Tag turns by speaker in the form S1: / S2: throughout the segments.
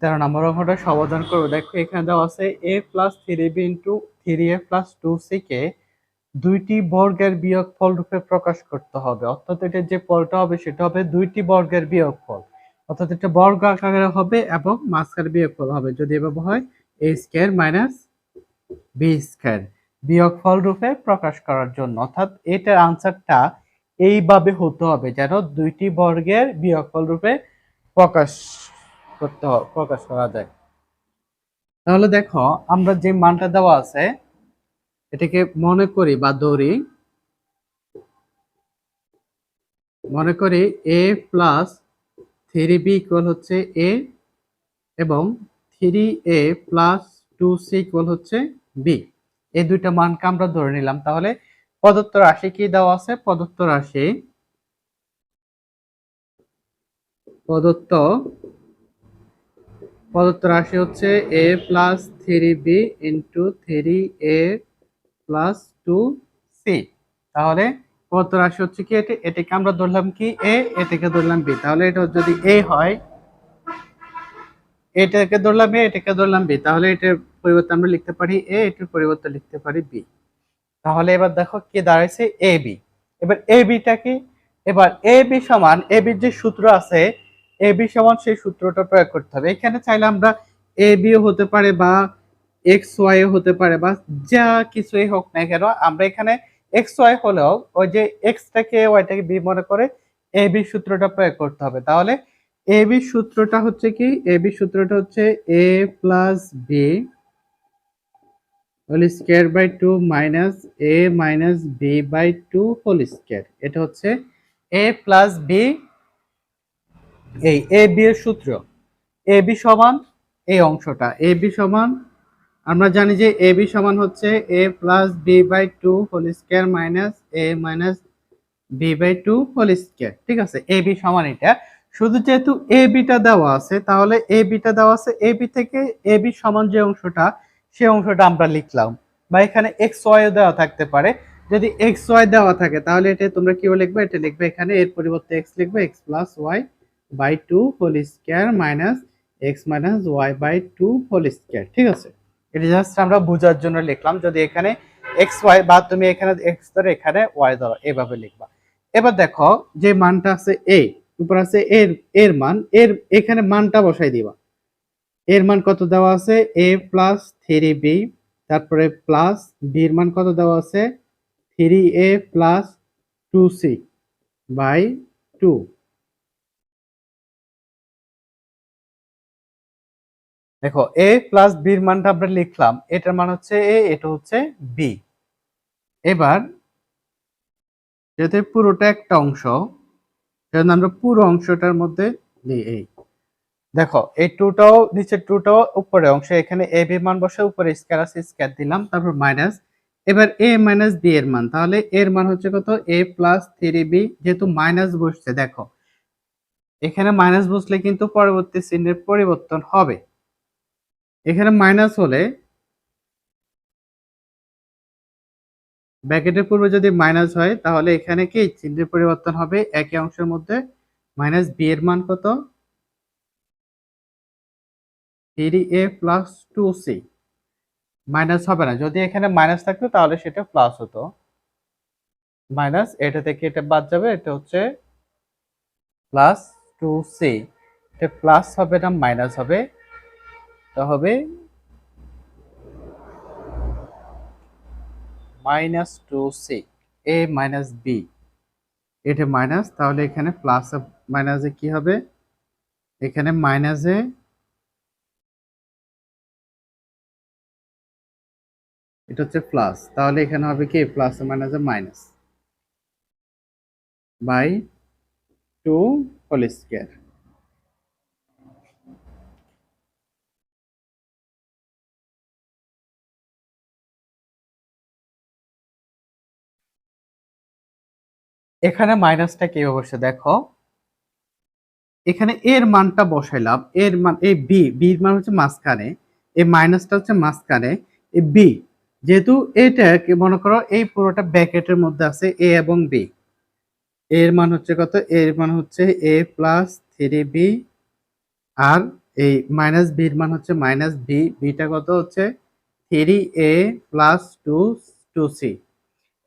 S1: তেরো নম্বর অঙ্কটা সমাধান করব। দেখো, এখানে দেওয়া আছে A plus three B into three A plus two C কে দুইটি বর্গের বিয়োগ ফল রূপে প্রকাশ করতে হবে। অর্থাৎ এটার যে ফলটা হবে, সেটা হবে দুইটি বর্গের বিয়োগ ফল অর্থাৎ এটা বর্গ আকারে হবে এবং মাঝখানে বিয়োগফল হবে। যদি এভাবে হয় A square minus B square বিয়োগফল রূপে প্রকাশ করার জন্য। অর্থাৎ এটার আনসারটা এইভাবে হতে হবে যেন দুইটি বর্গের বিয়োগফল রূপে প্রকাশ করতে প্রকাশ করা যায়। তাহলে দেখো, আমরা যে মানটা দেওয়া আছে, এটাকে মনে করি বা ধরি, মনে করি A plus three B equal হচ্ছে এ এবং three A plus two C equal হচ্ছে বি এই দুইটা মানকে আমরা ধরে নিলাম। তাহলে প্রদত্ত রাশি কি দেওয়া আছে? প্রদত্ত রাশি, প্রদত্ত প্রদত্ত রাশি হচ্ছে A plus three B into three A plus two C তাহলে প্রদত্ত রাশি হচ্ছে কি এটি? এটাকে আমরা ধরলাম কি? এ এটাকে ধরলাম বি তাহলে এটা যদি এ হয়, এটাকে ধরলাম এ এটাকে ধরলাম বি তাহলে এটার পরিবর্তে আমরা লিখতে পারি এ এটার পরিবর্তে লিখতে পারি বি তাহলে এবার দেখো কি দাঁড়াইছে এ বি এবার এ বিটা কি? এবার এ বি সমান এ বির যে সূত্র আছে এ বি সমান সেই সূত্রটা প্রয়োগ করতে হবে। এখানে চাইলে আমরা এ বিও হতে পারে বা এক্স ওয়াই হতে পারে বা যা কিছুই হোক না কেন, আমরা এখানে এক্স ওয়াই হলেও ওই যে এক্সটাকে ওয়াইটাকে বি মনে করে এ বি সূত্রটা প্রয়োগ করতে হবে। তাহলে এ বি সূত্রটা হচ্ছে কি? এ বি সূত্রটা হচ্ছে A plus B whole square by two minus A minus B by two whole square এটা হচ্ছে এ প্লাস বি এই এ বি এর সূত্র। এ বি সমান এই অংশটা। এ বি সমান, আমরা জানি যে এ বি সমান হচ্ছে A plus B by two whole square minus A minus B by two whole square. ঠিক আছে? এ বি সমান এটা। শুধু যেহেতু এ বিটা দেওয়া আছে, তাহলে এ বিটা দেওয়া আছে এ বি থেকে এ বি সমান যে অংশটা, সে অংশটা আমরা লিখলাম। বা এখানে এক্স ওয়াই দেওয়া থাকতে পারে। যদি এক্স ওয়াই দেওয়া থাকে, তাহলে এটা তোমরা কি লিখবে? এটা লিখবে এখানে, এর পরিবর্তে এক্স লিখবে X plus Y by two whole square minus X minus Y by two whole square, ঠিক আছে? এটা জাস্ট আমরা বোঝার জন্য লিখলাম, যদি এখানে এক্স ওয়াই বা তুমি এখানে এক্স ধরো, এখানে ওয়াই ধরো, এভাবে লিখবা। এবার দেখো, যে মানটা আছে এ, উপর আছে এর এর মান, এর, এখানে মানটা বসাই দিবা। এর মান কত দেওয়া আছে? এ প্লাস থ্রি বি তারপরে প্লাস বির মান কত দেওয়া আছে? Three A plus two C by two দেখো এ প্লাস বির মানটা আমরা লিখলাম, এটার মান হচ্ছে এ এটা হচ্ছে বি এবার, যেহেতু পুরোটা একটা অংশ, সেজন্য আমরা পুরো অংশটার মধ্যে এই দেখো, এই টুটাও নিচের টুটাও উপরে অংশ, এখানে এ বি মান বসে, উপরে স্কয়ার আছে স্কয়ার দিলাম, তারপর মাইনাস এবার এ মাইনাস বি এর মান, তাহলে এর মান হচ্ছে কত? এ প্লাস থ্রি বি যেহেতু মাইনাস বসছে, দেখো। এখানে মাইনাস বসলে কিন্তু পরবর্তী চিহ্নের পরিবর্তন হবে। এখানে মাইনাস হলে ব্যাকেটের পূর্বে যদি মাইনাস হয়, তাহলে এখানে কি? চিহ্নের পরিবর্তন হবে একই অংশের মধ্যে। মাইনাস বি এর মান কত? Three A plus two C minus হবে না। যদি এখানে মাইনাস থাকতো, তাহলে সেটা প্লাস হতো। মাইনাস এটা থেকে এটা বাদ যাবে, এটা হচ্ছে প্লাস টু সি এটা প্লাস হবে না মাইনাস হবে। তা হবে minus two C A minus B এটা মাইনাস তাহলে এখানে প্লাস মাইনাসে কি হবে? এখানে মাইনাসে এটা হচ্ছে প্লাস তাহলে এখানে হবে কি? প্লাস মাইনাসে minus by two whole square এখানে মাইনাসটা কি অবশ্য দেখো। এখানে এর মানটা বসাইলাম। এর মান, এই বি বির মান হচ্ছে মাঝখানে। এই মাইনাসটা হচ্ছে মাঝখানে। এই বি যেহেতু এটাকে মনে করো, এই পুরোটা ব্যাকেটের মধ্যে আছে এ এবং বি এর মান হচ্ছে কত? এর মান হচ্ছে এ প্লাস থ্রি বি আর এই মাইনাস বির মান হচ্ছে মাইনাস বি বিটা কত হচ্ছে? Three A plus two two C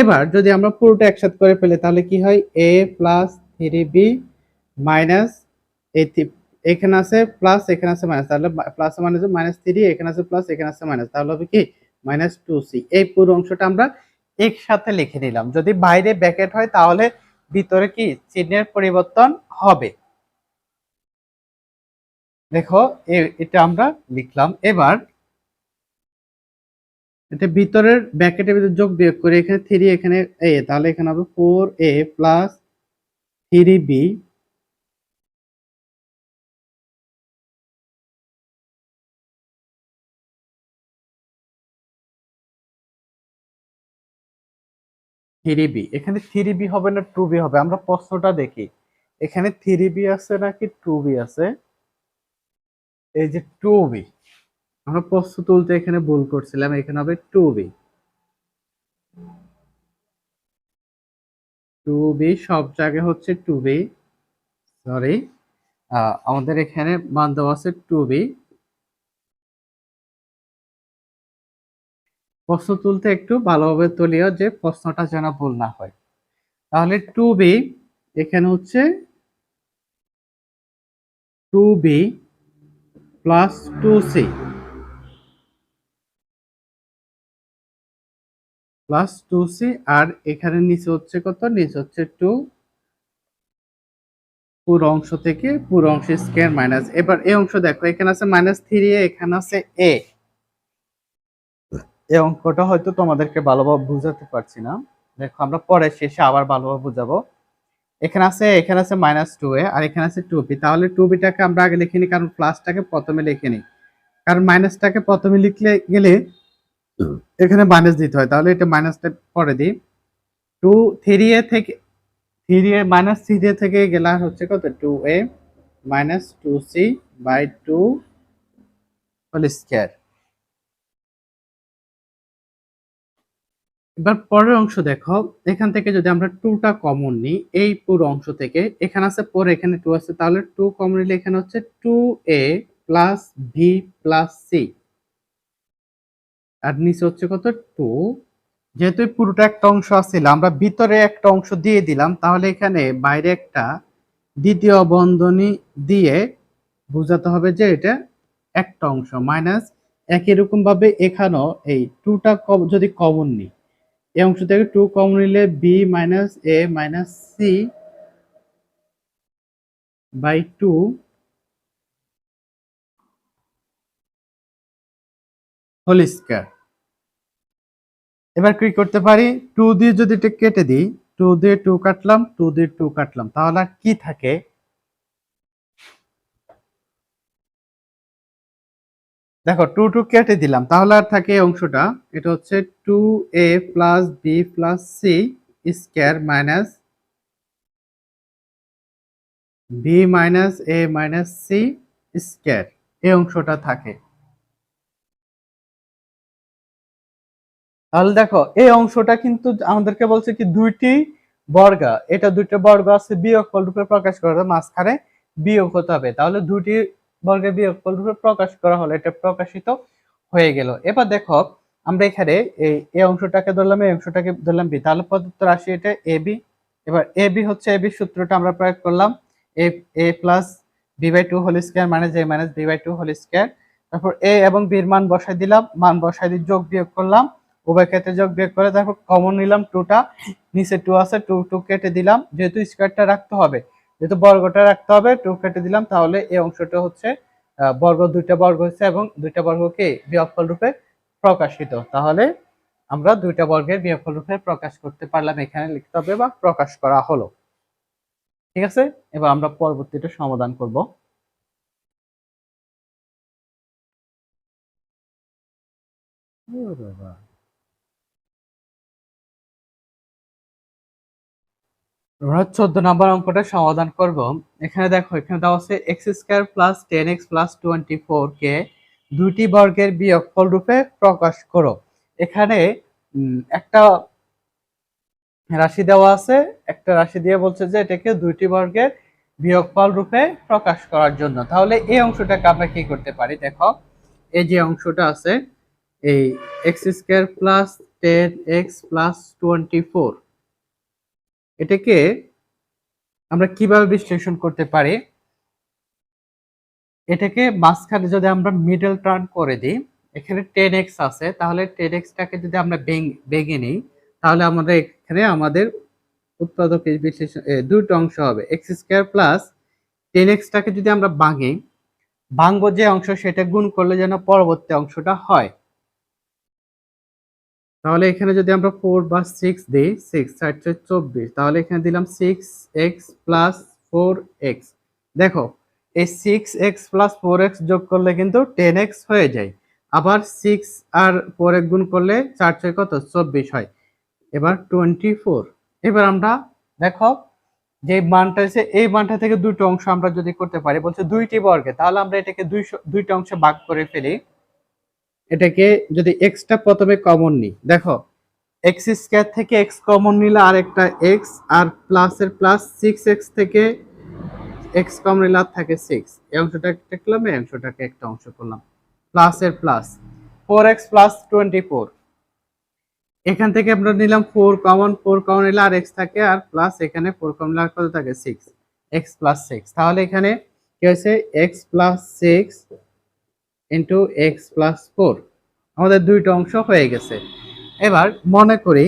S1: এবার যদি আমরা পুরোটা একসাথে করে ফেলি, তাহলে কি হয়? A plus three B minus এই এখানে আছে প্লাস এখানে আছে মাইনাস তাহলে প্লাস মাইনাস মাইনাস থ্রি এখানে আছে প্লাস এখানে আছে মাইনাস তাহলে হবে কি? মাইনাস টু সি এই পুরো অংশটা আমরা একসাথে লিখে নিলাম। যদি বাইরে ব্যাকেট হয়, তাহলে ভিতরে কি? চিহ্নের পরিবর্তন হবে। দেখো এটা আমরা লিখলাম। এবার এটা ভিতরের ব্র্যাকেটের ভিতরে যোগ বিয়োগ করে এখানে থ্রি এখানে এ তাহলে এখানে হবে four A plus three B three B এখানে থ্রি বি হবে না টু বি হবে? আমরা প্রশ্নটা দেখি। এখানে থ্রি বি আছে নাকি টু বি আছে? এই যে টু বি আমরা প্রশ্ন তুলতে এখানে ভুল করছিলাম, এখানে হবে টু বি টু বি সব জায়গায় হচ্ছে টু বি সরি আমাদের এখানে মান দেওয়া আছে টু বি প্রশ্ন তুলতে একটু ভালোভাবে তুলিও যে প্রশ্নটা যেন ভুল না হয়। তাহলে টু বি এখানে হচ্ছে two B plus two C plus two C আর এখানে নিচে হচ্ছে কত? নিচে হচ্ছে টু পুরো অংশ থেকে পুরো অংশ স্কোয়ার মাইনাস এবার এই অংশ দেখো, এখানে আছে মাইনাস থ্রি এখানে আছে এ এই অঙ্কটা হয়তো তোমাদেরকে ভালোভাবে বুঝাতে পারছি না। দেখো, আমরা পরে শেষে আবার ভালোভাবে বুঝাবো। এখানে আছে এখানে আছে মাইনাস টু এ আর এখানে আছে টু বি তাহলে টু বিটাকে আমরা আগে লিখে নিই, কারণ প্লাসটাকে প্রথমে লিখে নিই। কারণ মাইনাসটাকে প্রথমে লিখলে গেলে এখানে মাইনাস দিতে হয়, তাহলে এটা মাইনাসটা পরে দিই। টু থ্রি এ থেকে three A minus three A থেকে গেলে হচ্ছে কত? Two A minus two C by two whole square এবার পরের অংশ দেখো, এখান থেকে যদি আমরা টুটা কমন নিই, এই পুরো অংশ থেকে, এখানে আছে, পরে এখানে টু আছে, তাহলে টু কমন নিলে এখানে হচ্ছে two A plus V plus C আর নিচে হচ্ছে কত? টু যেহেতু পুরোটা একটা অংশ আছিল আমরা ভিতরে একটা অংশ দিয়ে দিলাম, তাহলে এখানে বাইরে একটা দ্বিতীয় বন্ধনী দিয়ে বোঝাতে হবে যে এটা একটা অংশ মাইনাস একই রকম ভাবে এখানেও এই টুটা যদি কমন নিই, এই অংশ থেকে টু কমন নিলে B minus A minus C by two whole এবার কি করতে পারি? টু দিয়ে যদি এটা কেটে দিই টু দিয়ে টু কাটলাম টু দিয়ে টু কাটলাম। তাহলে আর কি থাকে? দেখো টু টু কেটে দিলাম। তাহলে আর থাকে অংশটা। এটা হচ্ছে two A plus B plus C square minus B minus A minus C square এই অংশটা থাকে। তাহলে দেখো, এই অংশটা কিন্তু আমাদেরকে বলছে কি দুইটি বর্গ। এটা দুইটা বর্গ আছে, বিয়োগ রূপে প্রকাশ করা মাঝখানে বিয়োগ হতে হবে। তাহলে দুইটি বর্গের বিয়োগফল রূপে প্রকাশ করা হলো, এটা প্রকাশিত হয়ে গেল। এবার দেখো, আমরা এখানে এই এ অংশটাকে ধরলাম, এই অংশটাকে ধরলাম বি। তাহলে প্রদত্ত রাশি এটা এ বি। এবার এ বি হচ্ছে এ বি সূত্রটা আমরা প্রয়োগ করলাম। A A plus B by two whole square minus A minus B by two whole square. তারপর এ এবং বির মান বসাই দিলাম, মান বসাই দিয়ে যোগ বিয়োগ করলাম। উভয় ক্ষেত্রে যোগ বিয়োগ করে তারপর কমন নিলাম টুটা নিচে টু আছে টু টু কেটে দিলাম, যেহেতু স্কোয়ারটা রাখতে হবে, যেহেতু বর্গটা রাখতে হবে টু কেটে দিলাম, তাহলে এই অংশটা হচ্ছে বর্গ, দুইটা বর্গ হচ্ছে এবং দুইটা বর্গকে বিয়োগফল রূপে প্রকাশিত। তাহলে আমরা দুইটা বর্গের বিয়োগফল রূপে প্রকাশ করতে পারলাম, এখানে লিখতে হবে বা প্রকাশ করা হলো। ঠিক আছে? এবার আমরা পরবর্তীটা সমাধান করব। বাবা। আমরা চোদ্দ নম্বর অঙ্কটা সমাধান করব। এখানে দেখো, এখানে দেওয়া আছে X square plus ten X plus twenty four কে দুইটি বর্গের বিয়োগফল রূপে প্রকাশ করো। এখানে একটা রাশি দেওয়া আছে, একটা রাশি দিয়ে বলছে যে এটাকে দুইটি বর্গের বিয়োগফল রূপে প্রকাশ করার জন্য। তাহলে এই অংশটাকে আমরা কি করতে পারি? দেখো, এই যে অংশটা আছে, এই X square plus ten X plus twenty four এটাকে আমরা কীভাবে বিশ্লেষণ করতে পারি? এটাকে মাঝখানে যদি আমরা মিডল টার্ন করে দিই, এখানে টেন এক্স আছে, তাহলে টেন এক্সটাকে যদি আমরা ভেঙে নিই, তাহলে আমাদের এখানে আমাদের উৎপাদক বিশ্লেষণ দুটো অংশ হবে এক্স স্কোয়ার প্লাস টেন এক্সটাকে যদি আমরা ভাঙি, ভাঙবো যে অংশ সেটা গুণ করলে যেন পরবর্তী অংশটা হয়। তাহলে এখানে যদি আমরা ফোর বা সিক্স দিই সিক্স চারটে চব্বিশ, তাহলে এখানে দিলাম six X plus four X দেখো, এই six X plus four X যোগ করলে কিন্তু টেন এক্স হয়ে যায়। আবার সিক্স আর ফোর এক গুণ করলে চার ছয় কত? চব্বিশ হয়। এবার টোয়েন্টি ফোর এবার আমরা দেখো, যে মানটা আছে, এই মানটা থেকে দুটো অংশ আমরা যদি করতে পারি, বলছে দুইটি বর্গে তাহলে আমরা এটাকে দুইশো, দুইটা অংশে ভাগ করে ফেলি। এটাকে যদি এক্সটা প্রথমে কমন নিই, দেখো এক্স স্কোয়ার থেকে এক্স কমন নিলে আর একটা এক্স আর প্লাসের প্লাস সিক্স এক্স থেকে এক্স কমন নিলে আর থাকে সিক্স এই অংশটা একটা করলাম, এই অংশটাকে একটা অংশ করলাম। প্লাসের plus four X plus twenty four এখান থেকে আমরা নিলাম ফোর কমন ফোর কমন নিলে আর এক্স থাকে আর প্লাস এখানে ফোর কমন নিলে আর কত থাকে? সিক্স এক্স প্লাস সিক্স তাহলে এখানে কি হয়েছে? X plus six into X plus four আমাদের দুইটা অংশ হয়ে গেছে। এবার মনে করি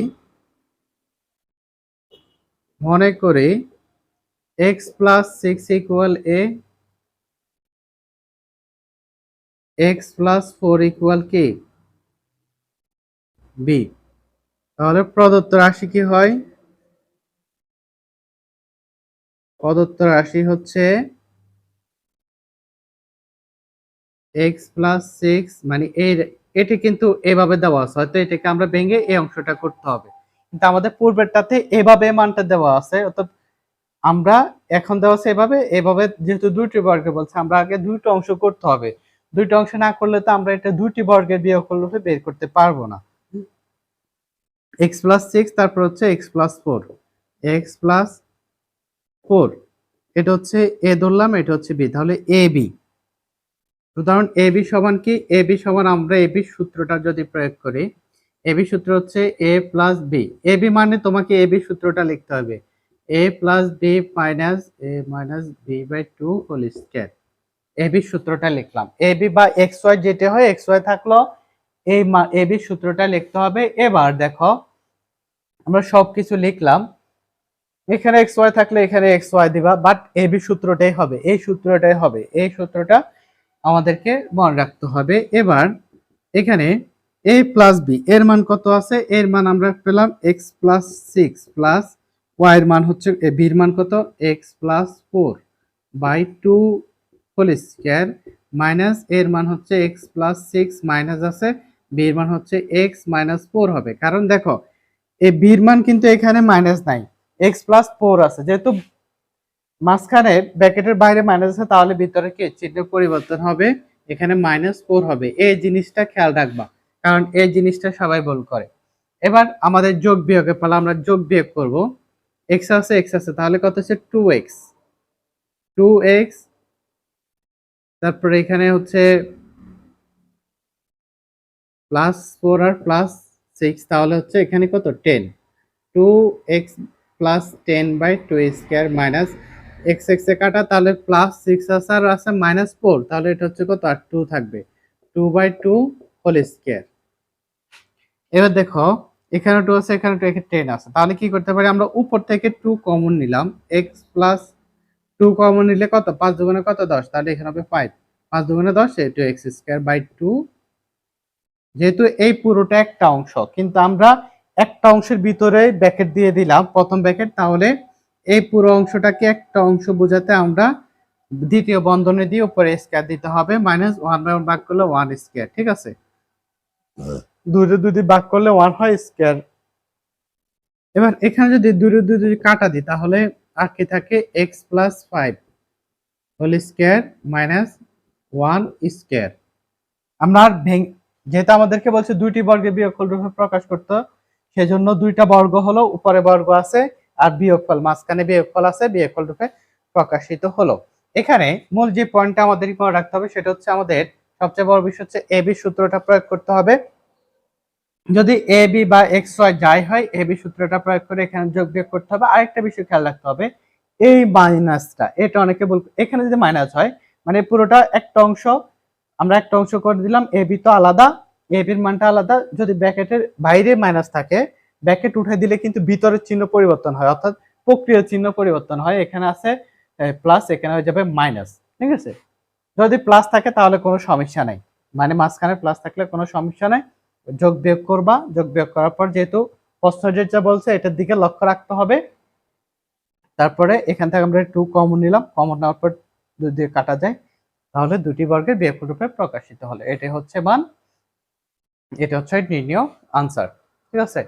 S1: মনে করি X plus six equal A X plus four equal কি বি তাহলে প্রদত্ত রাশি কি হয়? প্রদত্ত রাশি হচ্ছে এক্স প্লাস সিক্স মানে এর, এটি কিন্তু এভাবে দেওয়া আছে, হয়তো এটাকে আমরা ভেঙে এই অংশটা করতে হবে। কিন্তু আমাদের পূর্বেরটাতে এভাবে মানটা দেওয়া আছে অর্থাৎ আমরা এখন দেওয়া আছে এভাবে এভাবে যেহেতু দুইটি বর্গে বলছে, আমরা আগে দুইটা অংশ করতে হবে। দুইটা অংশ না করলে তো আমরা এটা দুইটি বর্গের বিয়োগফল রূপে বের করতে পারব না। এক্স প্লাস সিক্স তারপর হচ্ছে X plus four X plus four এটা হচ্ছে এ ধরলাম, এটা হচ্ছে বি তাহলে এ বি উদাহরণ এ বি সমান কি এ বি সমান আমরা এ বি সূত্রটা যদি প্রয়োগ করি এ বি সূত্র হচ্ছে A plus B A B মানে তোমাকে এ বি সূত্রটা লিখতে হবে A plus B minus A minus B by two whole square A B সূত্রটা লিখলাম এ বি বা এক্স ওয়াই যেটা হয় এক্স ওয়াই থাকল এই এ বি সূত্রটা লিখতে হবে এবার দেখো আমরা সবকিছু লিখলাম এখানে এক্স ওয়াই থাকলে এখানে এক্স ওয়াই দিবা বাট এ বি সূত্রটাই হবে এই সূত্রটাই হবে এই সূত্রটা আমাদেরকে মনে রাখতে হবে। এবার এখানে এ প্লাস বি এর মান কত আছে? এর মান আমরা পেলাম X plus six plus Y এর মান হচ্ছে, এ বির মান কত? X plus four by two whole square minus এর মান হচ্ছে এক্স প্লাস সিক্স মাইনাস আছে বির মান হচ্ছে এক্স মাইনাস ফোর হবে। কারণ দেখো এই বির মান কিন্তু এখানে মাইনাস নাই এক্স প্লাস ফোর আছে। যেহেতু মাঝখানে ব্র্যাকেটের বাইরে মাইনাস আছে, তাহলে ভিতরে কি? চিহ্ন পরিবর্তন হবে। এখানে মাইনাস ফোর হবে। এই জিনিসটা খেয়াল রাখবা, কারণ এই জিনিসটা সবাই ভুল করে। এবার আমাদের যোগ বিয়োগের ফলে আমরা যোগ বিয়োগ করব। এক্স আছে এক্স আছে, তাহলে কত হচ্ছে? টু এক্স টু এক্স তারপরে এখানে হচ্ছে প্লাস ফোর আর প্লাস সিক্স তাহলে হচ্ছে এখানে কত? Ten two X plus ten by two square minus X X A কাটা, তাহলে প্লাস সিক্স আছে আর আছে মাইনাস ফোর তাহলে এটা হচ্ছে কত? আর টু থাকবে। Two by two whole square এবার দেখো, এখানে টু আছে, এখানে টু এখানে টেন আছে। তাহলে কি করতে পারি? আমরা উপর থেকে টু কমন নিলাম। এক্স প্লাস টু কমন নিলে কত? পাঁচ দুগুণে কত? দশ। তাহলে এখানে হবে ফাইভ পাঁচ দুগুণে দশ two X square by two যেহেতু এই পুরোটা একটা অংশ। কিন্তু আমরা একটা অংশের ভিতরে ব্যাকেট দিয়ে দিলাম, প্রথম ব্যাকেট তাহলে এই পুরো অংশটাকে একটা অংশ বোঝাতে আমরা দ্বিতীয় বন্ধনে দিয়ে উপরে স্কোয়ার দিতে হবে মাইনাস ওয়ান বাই ওয়ান ভাগ করলে ওয়ান স্কোয়ার ঠিক আছে? দুটো দুই ভাগ করলে ওয়ান হয় স্কোয়ার এবার এখানে যদি দুটো দুই কাটা দিই তাহলে আর কি থাকে? X plus five whole square minus one square আমরা আর যেহেতু আমাদেরকে বলছে দুইটি বর্গের বিয়োগফল রূপে প্রকাশ করতে সেজন্য দুইটা বর্গ হলো উপরে বর্গ আছে আর বিয়োগফল, মাঝখানে বিয়োগফল আছে, বিয়োগফল রূপে প্রকাশিত হলো। এখানে মূল যে পয়েন্টটা আমাদের মনে রাখতে হবে, সেটা হচ্ছে আমাদের সবচেয়ে বড় বিষয় হচ্ছে এ বি সূত্রটা প্রয়োগ করতে হবে। যদি এ বি বা এক্স ওয়াই যাই হয় এ বি সূত্রটা প্রয়োগ করে এখানে যোগ বিয়োগ করতে হবে। আরেকটা বিষয় খেয়াল রাখতে হবে, এই মাইনাসটা এটা অনেকে বল, এখানে যদি মাইনাস হয় মানে পুরোটা একটা অংশ, আমরা একটা অংশ করে দিলাম এ বি তো আলাদা এ বির মানটা আলাদা। যদি ব্র্যাকেটের বাইরে মাইনাস থাকে ব্র্যাকেট উঠে দিলে কিন্তু ভিতরের চিহ্ন পরিবর্তন হয়, অর্থাৎ প্রক্রিয়া চিহ্ন পরিবর্তন হয়। এখানে আছে প্লাস এখানে হয়ে যাবে মাইনাস ঠিক আছে? যদি প্লাস থাকে তাহলে কোনো সমস্যা নাই। মানে মাঝখানে প্লাস থাকলে কোনো সমস্যা নাই। যোগ বিয়োগ করবা, যোগ বিয়োগ করার পর যেহেতু প্রশ্ন যেটা বলছে, এটার দিকে লক্ষ্য রাখতে হবে। তারপরে এখান থেকে আমরা টু কমন নিলাম। কমন নেওয়ার পর যদি কাটা যায়। তাহলে দুটি বর্গের বিয়োগ রূপে প্রকাশিত হলো। এটাই হচ্ছে মান, এটা হচ্ছে নির্ণয় আনসার ঠিক আছে?